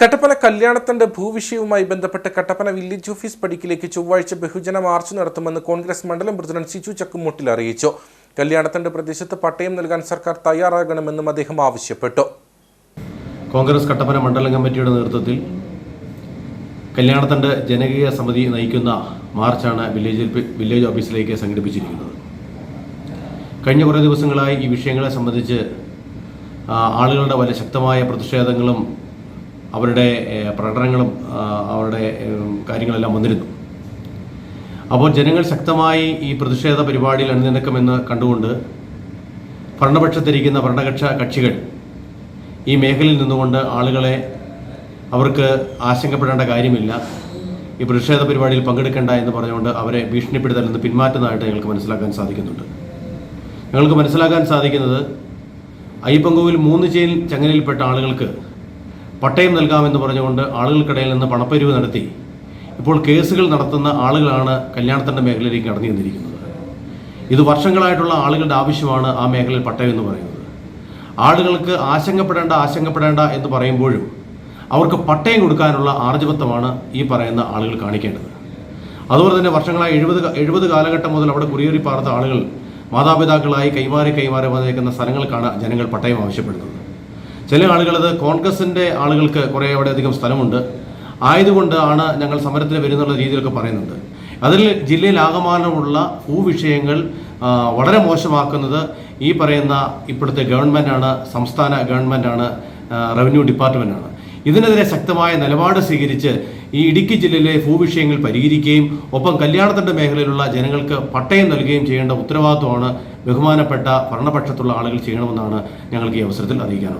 കട്ടപ്പന കല്യാണത്തിന്റെ ഭൂവിഷയവുമായി ബന്ധപ്പെട്ട് Kattappana village office പടിക്കിലേക്ക് ചൊവ്വാഴ്ച ബഹുജന മാർച്ച് നടത്തുമെന്ന് കോൺഗ്രസ് മണ്ഡലം പ്രസിഡന്റ് സിജു ചക്കുമുട്ടിൽ അറിയിച്ചു. കല്യാണത്തിന്റെ പ്രദേശത്ത് പട്ടയം നൽകാൻ സർക്കാർ തയ്യാറാകണമെന്നും അദ്ദേഹം ആവശ്യപ്പെട്ടു. കോൺഗ്രസ് കട്ടപ്പന മണ്ഡലം കമ്മിറ്റിയുടെ നേതൃത്വത്തിൽ കല്യാണത്തണ്ട് ജനകീയ സമിതി നയിക്കുന്ന മാർച്ചാണ് വില്ലേജിൽ വില്ലേജ് ഓഫീസിലേക്ക് സംഘടിപ്പിച്ചിരിക്കുന്നത്. കഴിഞ്ഞ കുറേ ദിവസങ്ങളായി ഈ വിഷയങ്ങളെ സംബന്ധിച്ച് ആളുകളുടെ വളരെ ശക്തമായ പ്രതിഷേധങ്ങളും അവരുടെ പ്രകടനങ്ങളും അവരുടെ കാര്യങ്ങളെല്ലാം വന്നിരുന്നു. അപ്പോൾ ജനങ്ങൾ ശക്തമായി ഈ പ്രതിഷേധ പരിപാടിയിൽ അണിനിരക്കുമെന്ന് കണ്ടുകൊണ്ട് ഭരണപക്ഷത്തിരിക്കുന്ന ഭരണകക്ഷ കക്ഷികൾ ഈ മേഖലയിൽ നിന്നുകൊണ്ട് ആളുകളെ അവർക്ക് ആശങ്കപ്പെടേണ്ട കാര്യമില്ല. ഈ പ്രതിഷേധ പരിപാടിയിൽ പങ്കെടുക്കേണ്ട എന്ന് പറഞ്ഞുകൊണ്ട് അവരെ ഭീഷണിപ്പെടുത്തൽ നിന്ന് പിന്മാറ്റുന്നതായിട്ട് ഞങ്ങൾക്ക് മനസ്സിലാക്കാൻ സാധിക്കുന്നുണ്ട്. ഞങ്ങൾക്ക് മനസ്സിലാക്കാൻ സാധിക്കുന്നത് അയ്യപ്പങ്കുവിൽ മൂന്ന് ചെയിൻ ചങ്ങലയിൽപ്പെട്ട ആളുകൾക്ക് പട്ടയം നൽകാമെന്ന് പറഞ്ഞുകൊണ്ട് ആളുകൾക്കിടയിൽ നിന്ന് പണപ്പെരിവ് നടത്തി. ഇപ്പോൾ കേസുകൾ നടത്തുന്ന ആളുകളാണ് കല്യാണത്തിന്റെ മേഖലയിലേക്ക് കടന്നു ചെന്നിരിക്കുന്നത്. ഇത് വർഷങ്ങളായിട്ടുള്ള ആളുകളുടെ ആവശ്യമാണ് ആ മേഖലയിൽ പട്ടയം എന്ന് പറയുന്നത്. ആളുകൾക്ക് ആശങ്കപ്പെടേണ്ട ആശങ്കപ്പെടേണ്ട എന്ന് പറയുമ്പോഴും അവർക്ക് പട്ടയം കൊടുക്കാനുള്ള ആർജവത്വമാണ് ഈ പറയുന്ന ആളുകൾ കാണിക്കേണ്ടത്. അതുപോലെ തന്നെ വർഷങ്ങളായി എഴുപത് എഴുപത് കാലഘട്ടം മുതൽ അവിടെ കുറിയേറി പാർത്ത ആളുകൾ മാതാപിതാക്കളായി കൈമാറി കൈമാറി വന്നേക്കുന്ന സ്ഥലങ്ങൾക്കാണ് ജനങ്ങൾ പട്ടയം ആവശ്യപ്പെടുന്നത്. ചില ആളുകൾ അത് കോൺഗ്രസിന്റെ ആളുകൾക്ക് കുറേ അവിടെ അധികം സ്ഥലമുണ്ട്. ആയതുകൊണ്ട് ആണ് ഞങ്ങൾ സമരത്തിന് വരുന്നുള്ള രീതിയിലൊക്കെ പറയുന്നുണ്ട് അതിൽ ജില്ലയിൽ ആകമാനമുള്ള ഭൂവിഷയങ്ങൾ വളരെ മോശമാക്കുന്നത് ഈ പറയുന്ന ഇപ്പോഴത്തെ ഗവൺമെന്റാണ് സംസ്ഥാന ഗവൺമെന്റാണ് റവന്യൂ ഡിപ്പാർട്ട്മെന്റാണ് ഇതിനെതിരെ ശക്തമായ നിലപാട് സ്വീകരിച്ച് ഈ ഇടുക്കി ജില്ലയിലെ ഭൂവിഷയങ്ങൾ പരിഹരിക്കുകയും ഒപ്പം കല്യാണത്തിന്റെ മേഖലയിലുള്ള ജനങ്ങൾക്ക് പട്ടയം നൽകുകയും ചെയ്യേണ്ട ഉത്തരവാദിത്വമാണ് ബഹുമാനപ്പെട്ട ഭരണപക്ഷത്തുള്ള ആളുകൾ ചെയ്യണമെന്നാണ് ഞങ്ങൾക്ക് ഈ അവസരത്തിൽ അറിയിക്കാനുള്ളത്.